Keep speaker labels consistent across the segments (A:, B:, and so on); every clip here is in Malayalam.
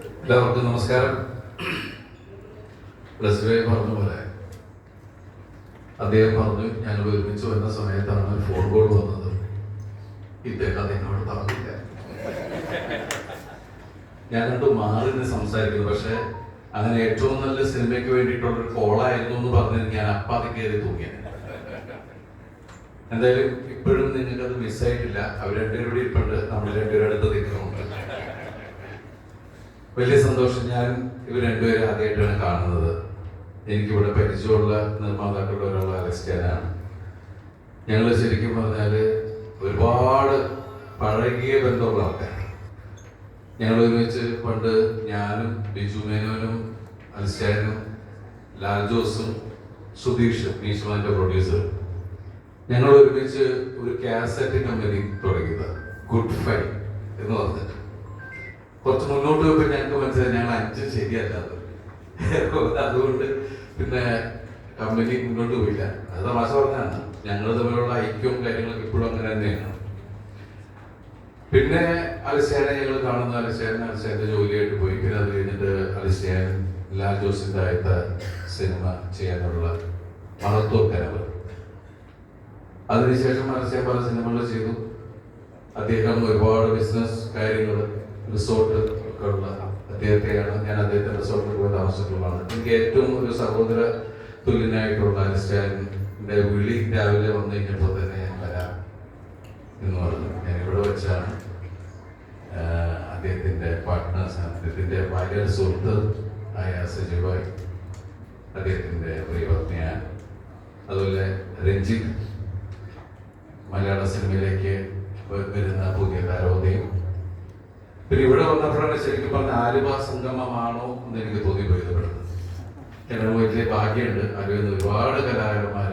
A: എല്ലാവർക്കും നമസ്കാരം. ലസ്വേ പറഞ്ഞ പോലെ അദ്ദേഹം പറഞ്ഞു ഞാൻ ഒരുമിച്ച് വന്ന സമയത്താണ് ഒരു ഫോൺ കോൾ വന്നത്. ഇദ്ദേഹം എന്നോട് പറഞ്ഞില്ല. ഞാൻ രണ്ട് മാറി സംസാരിക്കുന്നു. പക്ഷെ അങ്ങനെ ഏറ്റവും നല്ല സിനിമയ്ക്ക് വേണ്ടിയിട്ടുള്ള ഒരു കോളായിരുന്നു എന്ന് പറഞ്ഞത് ഞാൻ അപ്പാതി കയറി തൂങ്ങിയത് എന്തായാലും ഇപ്പോഴും നിങ്ങൾക്ക് അത് മിസ്സായിട്ടില്ല അവർ ഇവിടെ ഇരിപ്പുണ്ട് നമ്മൾ രണ്ടുപേരും അടുത്ത് നിൽക്കുന്നുണ്ട്. വലിയ സന്തോഷം ഞാൻ ഇവർ രണ്ടുപേരും ആദ്യമായിട്ടാണ് കാണുന്നത്. എനിക്കിവിടെ പരിചയമുള്ള നിർമ്മാതാക്കളുടെ ഒരാൾ അലസ്റ്റാനാണ് ഞങ്ങൾ ശരിക്കും പറഞ്ഞാൽ ഒരുപാട് പഴകിയ ബന്ധമുള്ള ആൾക്കാർ ഞങ്ങൾ ഒരുമിച്ച് പണ്ട് ഞാനും ബിജു മേനോനും അൽസ്റ്റാനും ലാൽ ജോസും സുധീഷ് മീശുമാന്റെ പ്രൊഡ്യൂസർ ഞങ്ങൾ ഒരുമിച്ച് ഒരു കാസറ്റ് കമ്പനി തുടങ്ങിയത് ഗുഡ് ഫൈ എന്ന് പറഞ്ഞിട്ട്. കുറച്ച് മുന്നോട്ട് പോയപ്പോൾ ഞങ്ങൾക്ക് മനസ്സിലായി ഞങ്ങൾ അഞ്ച് ശരിയല്ല അതുകൊണ്ട് പിന്നെ കമ്പനി മുന്നോട്ട് പോയില്ല. അത് തമാശ പറഞ്ഞാണ് ഞങ്ങൾ തമ്മിലുള്ള ഐക്യവും കാര്യങ്ങളൊക്കെ ഇപ്പോഴും അങ്ങനെ തന്നെയാണ്. പിന്നെ അലിസ്റ്റാനെ ഞങ്ങൾ കാണുന്ന അലിസ്റ്റാൻ അലിസ്റ്റാന്റെ ജോലിയായിട്ട് പോയി. പിന്നെ അത് കഴിഞ്ഞിട്ട് അലിസ്റ്റാൻ ലാൽ ജോസിന്റെ ആദ്യത്തെ സിനിമ ചെയ്യാനുള്ള മഹത്വക്കരവ് അതിനുശേഷം അലിസ്റ്റാൻ പല സിനിമകൾ ചെയ്തു. അദ്ദേഹം ഒരുപാട് ബിസിനസ് കാര്യങ്ങൾ റിസോർട്ട് ഒക്കെ ഉള്ള അദ്ദേഹത്തെയാണ് ഞാൻ അദ്ദേഹത്തെ റിസോർട്ടിൽ പോയി താമസിച്ചിട്ടുള്ളതാണ് എനിക്ക് ഏറ്റവും ഒരു സഹോദര തുല്യനായിട്ടുള്ള അലിസ്റ്റാന്റെ വിളി രാവിലെ വന്നു കഴിഞ്ഞപ്പോൾ തന്നെ ഞാൻ വരാം എന്ന് പറഞ്ഞു. ഞാൻ ഇവിടെ വെച്ചാണ് അദ്ദേഹത്തിന്റെ പാർട്ട്നേഴ്സ് അദ്ദേഹത്തിന്റെ ഭാര്യ സുഹൃത്ത് ആയ സജീവായി അദ്ദേഹത്തിന്റെ പ്രിയപത്നിയായ അതുപോലെ രഞ്ജിത്ത് മലയാള സിനിമയിലേക്ക് വരുന്ന പുതിയ താരോദയം പിന്നെ ഇവിടെ വന്നപ്പോഴാണ് ശരിക്കും പറഞ്ഞ ആലുവ സംഗമമാണോ എന്ന് എനിക്ക് തോന്നിപ്പോയത് എന്നെ കാരണം വലിയ ഭാഗ്യമുണ്ട്. ആലുവയിൽ ഒരുപാട് കലാകാരന്മാർ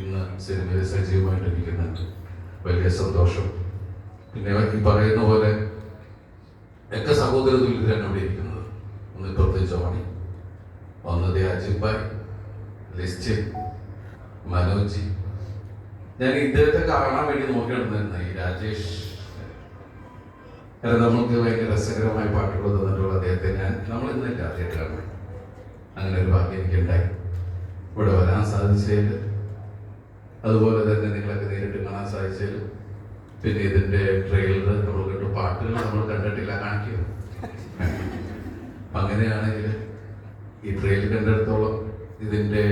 A: ഇന്ന് സിനിമയിൽ സജീവമായിട്ട് ഇരിക്കുന്നുണ്ട്. വലിയ സന്തോഷം. പിന്നെ ഈ പറയുന്ന പോലെ ഒക്കെ സഹോദര തുല്യത്തിലാണ് ഇവിടെ ഇരിക്കുന്നത്. ഒന്ന് പ്രത്യേകിച്ച് ഒന്ന് അജിത് ഭായ് ലിസ്റ്റ് മനോജി. ഞാൻ ഇദ്ദേഹത്തെ കാണാൻ വേണ്ടി നോക്കിയിടുന്ന ഈ രാജേഷ് കാരണം നമുക്ക് ഭയങ്കര രസകരമായ പാട്ടുകൾ തന്നിട്ടുള്ള അദ്ദേഹത്തെ ഞാൻ നമ്മൾ ഇന്നില്ല അറിയിട്ടാണ് അങ്ങനെ ഒരു ഭാഗ്യം എനിക്കുണ്ടായി. ഇവിടെ വരാൻ സാധിച്ചതിൽ അതുപോലെ തന്നെ നിങ്ങളൊക്കെ നേരിട്ട് കാണാൻ സാധിച്ചതിൽ പിന്നെ ഇതിന്റെ ട്രെയിലർ നമ്മൾ കണ്ടു. പാട്ടുകൾ നമ്മൾ കണ്ടിട്ടില്ല കാണിക്കുക അങ്ങനെയാണെങ്കിൽ ഈ ട്രെയിലർ കണ്ടിടത്തോളം ഇതിന്റെ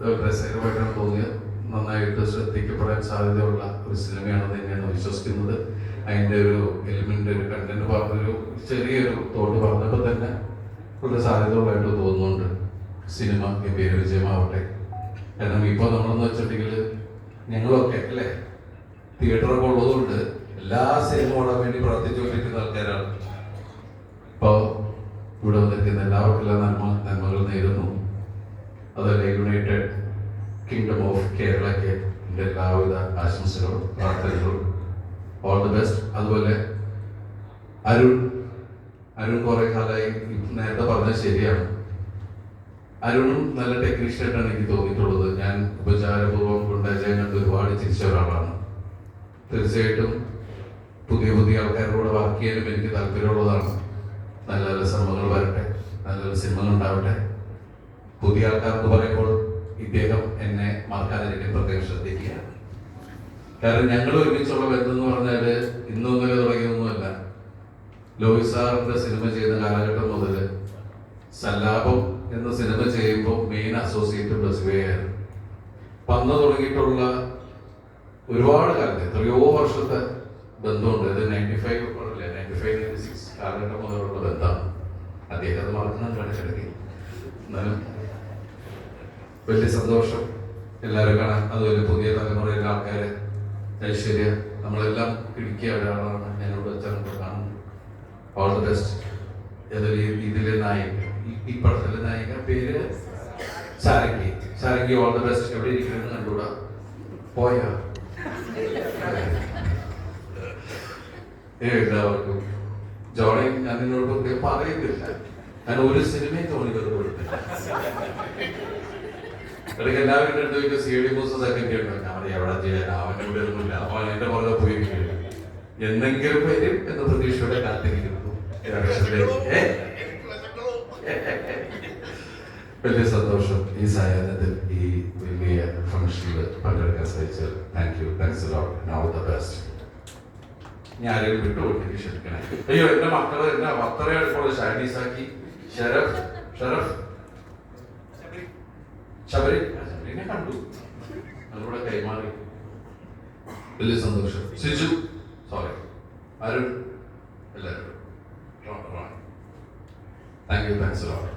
A: ഏഹ്, രസകരമായിട്ടാണ് തോന്നിയത്. നന്നായിട്ട് ശ്രദ്ധിക്കപ്പെടാൻ സാധ്യതയുള്ള ഒരു സിനിമയാണെന്ന് തന്നെയാണ് വിശ്വസിക്കുന്നത്. അതിന്റെ ഒരു എലിമെന്റ് ഒരു കണ്ടന്റ് പറഞ്ഞൊരു ചെറിയൊരു തോട്ട് പറഞ്ഞപ്പോൾ തന്നെ വളരെ സാധ്യതകളായിട്ട് തോന്നുന്നുണ്ട്. സിനിമ ഗംഭീര വിജയമാവട്ടെ. കാരണം ഇപ്പൊ നമ്മളെന്ന് വെച്ചിട്ടുണ്ടെങ്കിൽ ഞങ്ങളൊക്കെ അല്ലേ? തിയേറ്ററൊക്കെ ഉള്ളതുകൊണ്ട് എല്ലാ സിനിമ ഓടാൻ വേണ്ടി പ്രാർത്ഥിച്ചുകൊണ്ടിരിക്കുന്ന ആൾക്കാരാണ്. ഇപ്പോൾ ഇവിടെ വന്നിരിക്കുന്ന എല്ലാവർക്കും എല്ലാ നന്മ നന്മകൾ നേരുന്നു. അതല്ല യുണൈറ്റഡ് കിങ്ഡം ഓഫ് കേരളയ്ക്ക് എന്റെ എല്ലാവിധ ആശംസകളും പ്രാർത്ഥനകളും ഓൾ ദി ബെസ്റ്റ് അതുപോലെ അരുൺ അരുൺ കുറെ കാലമായി നേരത്തെ പറഞ്ഞത് ശരിയാണ്. അരുണും നല്ല ടെക്നീഷ്യനായിട്ടാണ് എനിക്ക് തോന്നിയിട്ടുള്ളത്. ഞാൻ ഉപചാരപൂർവം കൊണ്ടുവച്ചാൽ കണ്ട് ഒരുപാട് ചിരിച്ച ഒരാളാണ്. തീർച്ചയായിട്ടും പുതിയ പുതിയ ആൾക്കാരോട് വർക്ക് ചെയ്യാനും എനിക്ക് താല്പര്യമുള്ളതാണ്. നല്ല നല്ല സിനിമകൾ വരട്ടെ. നല്ല നല്ല സിനിമകൾ ഉണ്ടാവട്ടെ. പുതിയ ആൾക്കാർക്ക് പറയുമ്പോൾ ഇദ്ദേഹം എന്നെ മറക്കാതിരിക്കാൻ പ്രത്യേകം ശ്രദ്ധിക്കുക കാരണം ഞങ്ങൾ ഒരുമിച്ചുള്ള ബന്ധം എന്ന് പറഞ്ഞാൽ ഇന്നൊന്നലെ തുടങ്ങിയൊന്നുമല്ല ലോഹി സാറിന്റെ സിനിമ ചെയ്ത കാലഘട്ടം മുതൽ സല്ലാപം എന്ന സിനിമ ചെയ്യുമ്പോൾ മെയിൻ അസോസിയേറ്റ് ബസ്വേയായിരുന്നു പന്ന് തുടങ്ങിയിട്ടുള്ള ഒരുപാട് കാലത്ത് എത്രയോ വർഷത്തെ ബന്ധമുണ്ട്. ഇത് നയന്റി ഫൈവ് അല്ലേ? നയന്റി ഫൈവ് നയന്റി സിക്സ് കാലഘട്ടം മുതലുള്ള ബന്ധമാണ്. അദ്ദേഹം അത് മറക്കുന്നുണ്ട് കാണിച്ചെടുക്കി എന്നാലും വലിയ സന്തോഷം. എല്ലാവരും കാണാൻ അതുപോലെ പുതിയ തലമുറയിലെ ആൾക്കാരെ ഐശ്വര്യ നമ്മളെല്ലാം ഇടുക്കിയ ഒരാളാണ്. എന്നോട് വെച്ചാൽ കാണുന്നത് ഓൾ ദ ബെസ്റ്റ് ഏതൊരു ഇതിലെ നായിക. പടത്തിലെ നായിക പേര് Sarangi. Sarangi all the best എവിടെ ഇരിക്കണമെന്ന് കണ്ടുകൂടാ? പോയാ? എല്ലാവർക്കും. ജോണി ഞാൻ നിന്നോട് പറയുന്നില്ല ഞാൻ ഒരു സിനിമയും വെറുതെ കൊടുത്തില്ല. ഇടയ്ക്ക് എല്ലാവരും രണ്ടു സി ഡി മൂസ് സെക്കൻഡ് ഉണ്ടോ ഞാൻ പറയും എവിടെ ചെയ്യാൻ അവന്റെ കൂടെ ഒന്നുമില്ല അവൻ എന്റെ പുറകെ പോയിരിക്കും എന്തെങ്കിലും വരും എന്ന പ്രതീക്ഷയോടെ കാത്തിരിക്കുന്നു? വലിയ സന്തോഷം ഈ സായാഹ്നത്തിൽ ഈ വലിയ ഫംഗ്ഷനിൽ പങ്കെടുക്കാൻ സാധിച്ചത്. Thank you thanks lot all the best ഞാൻ ആരെങ്കിലും വിട്ടുകൊടുത്തേക്ക് ക്ഷണിക്കണേ അയ്യോ എന്റെ മക്കൾ എന്നെ അത്രയെടുക്കുള്ള ചൈനീസ് ആക്കി ഷരഫ് ഷറഫ് ശബരി. ശബരിനെ കണ്ടു. അതിലൂടെ കൈമാറി. വലിയ സന്തോഷം. സിജു സോറി അരുൺ എല്ലാവരും. Thank you thanks lot